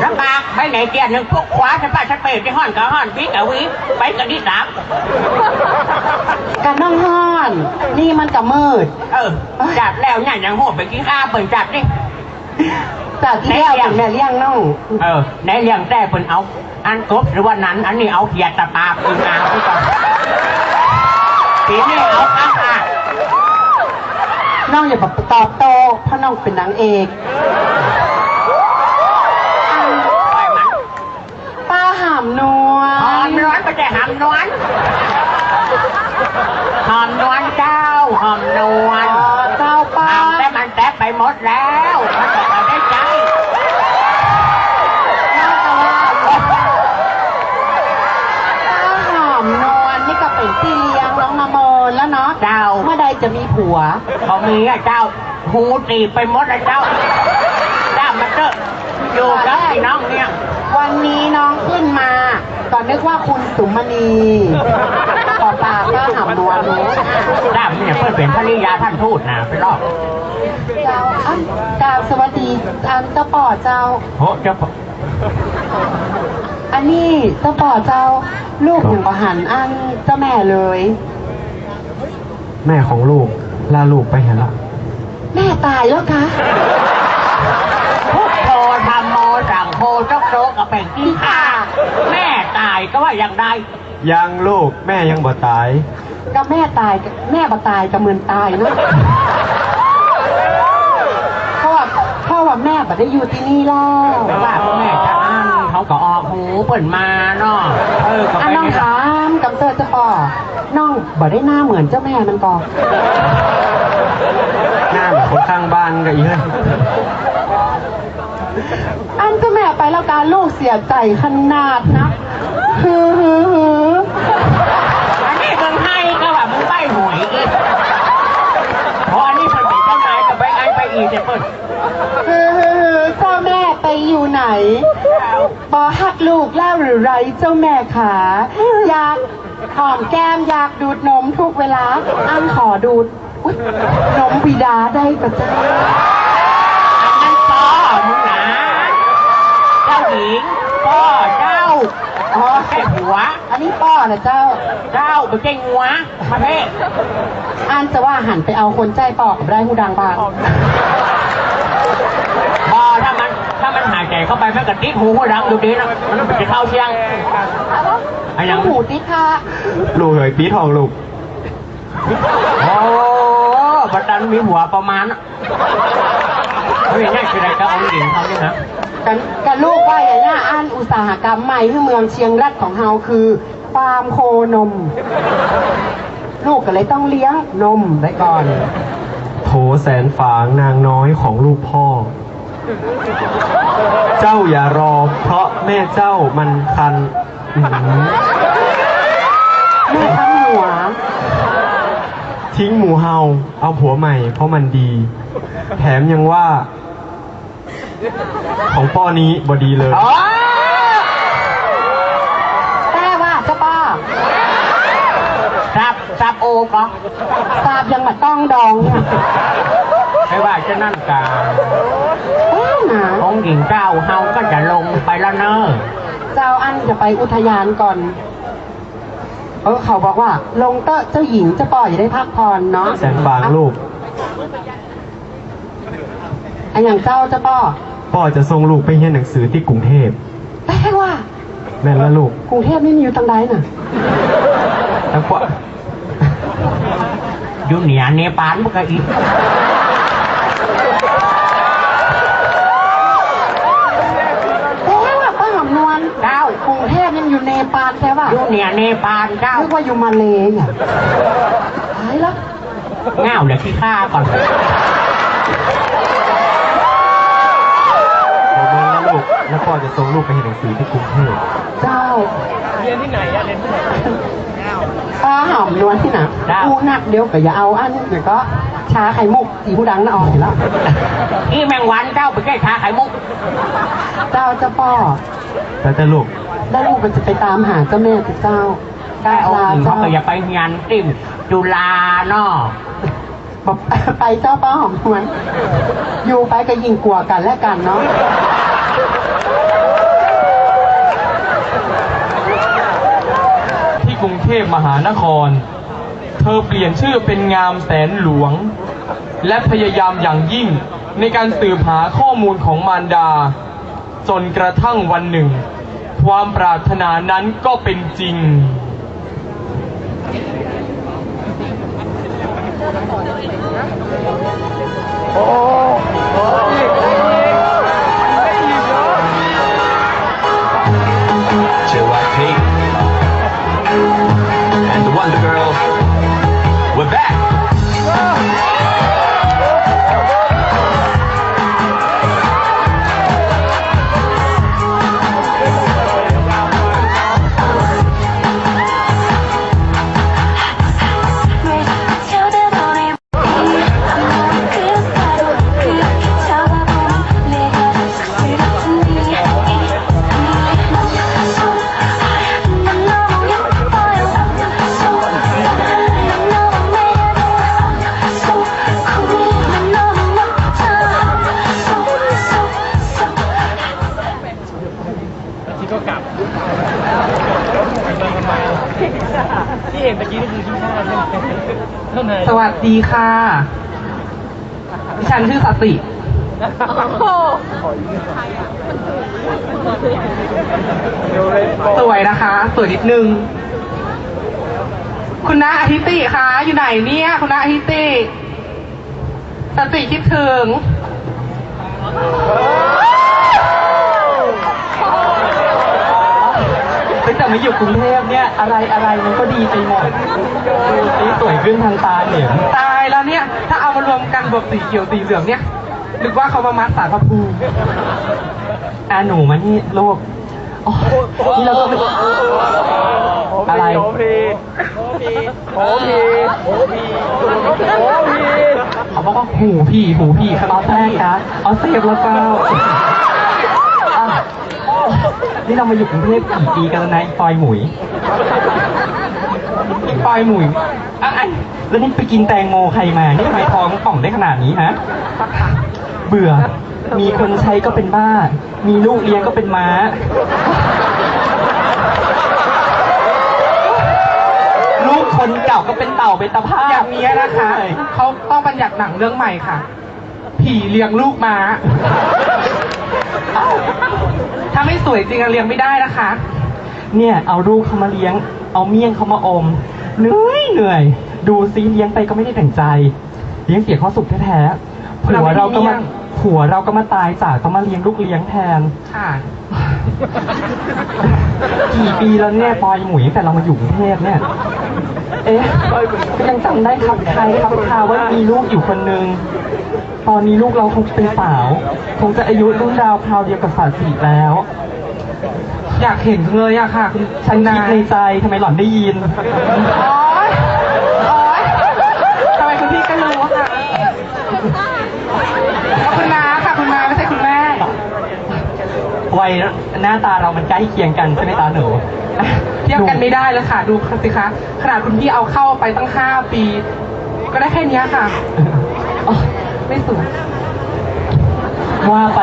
เอออีนี่ลำบากไปไหนเกียร์หนึ่งพวกขวาจะป้าจะเปรตที่ห้อนกับห้อนพี่กับวิไปกันที่สามกันน้องห้อน นี่มันกับมืด เออจัดแล้วเนี่ยยังโหดไปกินข้าวเปิดจัดดิจากที่แล้วเป็นแม่เลี้ยงน้องเออในเรื่องแต่เปินเอา อันกบหรือว่านั้น อันนี้เอาเขียดตะปาปืนเอาไปก่อนปีนี้เอาข้างอะน้องอย่าแบบตอบโตเพราะน้องเป็นนางเอกาหามนวหอมลร้อนไปแต่หอมนวลหอมนวลเจ้าหอมนวลอ๋อเจ้าป้าทำแต่มันแตกไปหมดแล้วมันบอกเราได้ใจป้าหามนวลนี่ก็เป็นพี่เลี้ยงน้องมาโมนแล้วเนาะเจ้าเมื่อใดจะมีผัวเขามีอะเจ้าหูตีบไปหมดอะเจ้าเจ้ามาเจอะอยู่กับพี่น้องเนี่ย วันนี้น้องขึ้นมาก่อนนึกว่าคุณสุมณีขอตาป้าหามนวลรู้เจ้าเนี่ยเพื่อนเป็นภริยาท่านทูตนะไปรอบเจ้าอันกราบสวัสดีอันเจ้าป่อเจ้าโหเจ้าอันนี้เจ้าป่อเจ้าลูกอย่างประหันอันเจ้าแม่เลย แม่ของลูกลาลูกไปเห็นละแม่ตายแล้วคะ กับเป็นที่ข้าแม่ตายก็ว่าอย่างใดยังลูกแม่ยังบ่ตาย ก็แม่ตายแม่บ่ตายก็เหมือนตายเนอะเพราะว่าเพราะว่าแม่บ่ได้อยู่ที่นี่แล้วแต่ว่าพ่อแม่จะอ่านเขาก็ออกหูเปิ่นมาเนาะเออก็อันไปน้องนี่ถามกับเตอร์เจ้าป่อน้องบ่ได้หน้าเหมือนเจ้าแม่มันก่อนหน้าเหมือนคนข้างบ้านก็อีกเลยอันเจ้าแม่ ไปแล้วการลูกเสียใจขนาดนะฮือฮือฮืออันนี้มึงให้ก็ว่ามึงใบหวยอีกเพราะอันนี้มันเป็นเจ้านายกับไปไอไปอีกเนี่ยเปิ่นฮือฮือฮือเจ้าแม่ไปอยู่ไหนบอหักลูกแล้วหรือไรเจ้าแม่ขาอยากหอมแก้มอยากดูดนมทุกเวลาอันขอดูดอุ๊ยนมบิดาได้ปะจ๊ะ อันนั้นพ่อมึงนะเจ้าหญิงพ่อเจ้า อ๋อ แค่หัว อั นนี้ป้อนะเจ้า เจ้าไม่ใช่งัวมาเพ่อันจะว่าหันไปเอาคนใจปอกกับได้หูดังบางพอถ้ามันถ้ามันหายใจเข้าไปมันก็ติดหูดังดูดีนะมันจะเข้าเชียงอะไรอย่างหูติค่ะลูกเหยปีทองลูกโอ้ประดันมีหัวประมาณน่ะเฮ้ยนี่คืออะไรก็เอาหญิงเขาเนี่ยนะกันกันลูกว่าอย่างนี้อันอุตสาหกรรมใหม่ที่เมืองเชียงรัฐของเฮาคือ ฟาร์มโคนม ลูกก็เลยต้องเลี้ยงนมไว้ก่อน โถแสนฝางนางน้อยของลูกพ่อ เจ้าอย่ารอ เพราะแม่เจ้ามันคันอื้อหือแม่ทั้งหัว ทิ้งหมูเฮาเอาผัวใหม่ เพราะมันดี แถมยังว่า ของป้อนี้บดีเลย อ๋อ แต่ว่าเจ้าป้า ซับซับโอก็ทราบยังมาต้องดองเนี่ยไม่ว่าจะนั่นกาเอ้าหนาของหญิงเจ้าเฮาก็จะลงไปแล้วเนอะเจ้าอันจะไปอุทยานก่อนเออเขาบอกว่า ลงเตอะเจ้าหญิงเจ้าป้ออย่าได้พักผ่อนเนาะแสนฝางลูกไอันอย่างเจ้าเจ้าป้อ พ่อจะส่งลูกไปเรียนหนังสือที่กรุงเทพแต่ว่า แม่นละลูกกรุงเทพนี่มีอยู่ตังใดน่ะทั้งพ่ออยู่เหนือเนปาลมันก็อีกแต่ว่าป้าหอมนวลเจ้ากรุงเทพยังอยู่เนปาลใช่ป่ะอยู่เหนือเนปาลเจ้านึกว่าอยู่มาเลย์อะตายแล้วเง่าเดี๋ยวที่ฆ่าก่อน แล้วพ่อจะส่งลูกไปเรียนหนังสือที่กรุงเทพเจ้าเรียนที่ไหนอะเรียนที่ไหนป้าหอมนวลที่ไหนกูหนักเดี๋ยวก็อย่าเอาอันเดี๋ยวก็ชาไข่มุกสีผู้ดังน่ะออกอยู่แล้วอีแมงวันเจ้าไปแก้ชาไข่มุก เจ้าเจ้าป้อแล้วแต่ลูกได้ลูกมันจะไปตามหาเจ้าแม่กับเจ้าได้เอาลาหญิงเขาเจ้าก็อย่าไปงานติ่มจุฬาเนาะบบอกไปเจ้าป้าหอมทวนอยู่ไปก็ยิงกลัวกันและกันเนาะ ที่กรุง เทพมหานคร เธอเปลี่ยนชื่อเป็นงามแสนหลวง และพยายามอย่างยิ่งในการสืบหาข้อมูลของมารดา จนกระทั่งวันหนึ่ง ความปรารถนานั้นก็เป็นจริง JYP วัสดีค่ะดิฉันชื่อสติ สวยนะคะ สวยนิดนึง คุณน้าอาทิติคะอยู่ไหนเนี่ย คุณน้าอาทิตติสติคิดถึง ตั้งแต่มาอยู่กรุงเทพเนี่ยอะไรอะไรมันก็ดีไปหมดดูสิสวยขึ้นทางตาเหนียมตายแล้วเนี่ย ถ้าเอามารวมกันบวกสีเขียวสีเหลืองเนี่ยนึกว่าเขามามัดสารพระภูมิอ่าหนูมานี่ลูกโอ้นี่เราก็ไม่อะไรเขาบอกว่าหูพี่หูพี่คาราแท้คะเอาเซฟแล้วก็อะ นี่เรามาอยู่กรุงเทพกี่ปีกันแล้วนะอีปอยหมุยอีปอยหมุยอะไอ้แล้วนี่ไปกินแตงโมใครมา นี่ทำไมท้องป่องได้ขนาดนี้ฮะ เบื่อ มีคนใช้ก็เป็นบ้า มีลูกเลี้ยงก็เป็นม้า ลูกคนเก่าก็เป็นเต่าเป็นตะภาพอย่างนี้นะคะเขาต้องบัญญัติหนังเรื่องใหม่ค่ะ ผีเลี้ยงลูกม้า ถ้าไม่สวยจริงอะเลี้ยงไม่ได้นะคะ เนี่ย เอาลูกเขามาเลี้ยง เอาเมี่ยงเขามาอม เหนื่อยเหนื่อย ดูซิเลี้ยงไปก็ไม่ได้แต่งใจ เลี้ยงเสียข้อสุขแท้ๆผัวเราก็มาผัวเราก็มาตายจากต้องมาเลี้ยงลูกเลี้ยงแทน ค่ะ กี่ปีแล้วเนี่ยปอยหมุยแต่เรามาอยู่กรุงเทพเนี่ย เอ๊ะยังจำได้ครับใครครับคาว่ามีลูกอยู่คนนึง ตอนนี้ลูกเราคงเป็นสาว คงจะอายุรุ่นราวคราวเดียวกับสาสีแล้ว อยากเห็นเลยอะค่ะคุณฉันคุณคิดนายในใจทำไมหล่อนได้ยินโอ๊ยโอ๊ยทำไมคุณพี่ก็รู้อะค่ะก็คุณน้าค่ะคุณน้าไม่ใช่คุณแม่ วัยหน้าตาเรามันใกล้เคียงกันใช่ไหมตาหนู เทียบกันไม่ได้เลยค่ะ ดูสิคะขนาดคุณพี่เอาเข้าไปตั้งห้าปี ก็ได้แค่เนี้ยค่ะอ๋อ ไม่สวยว่าไป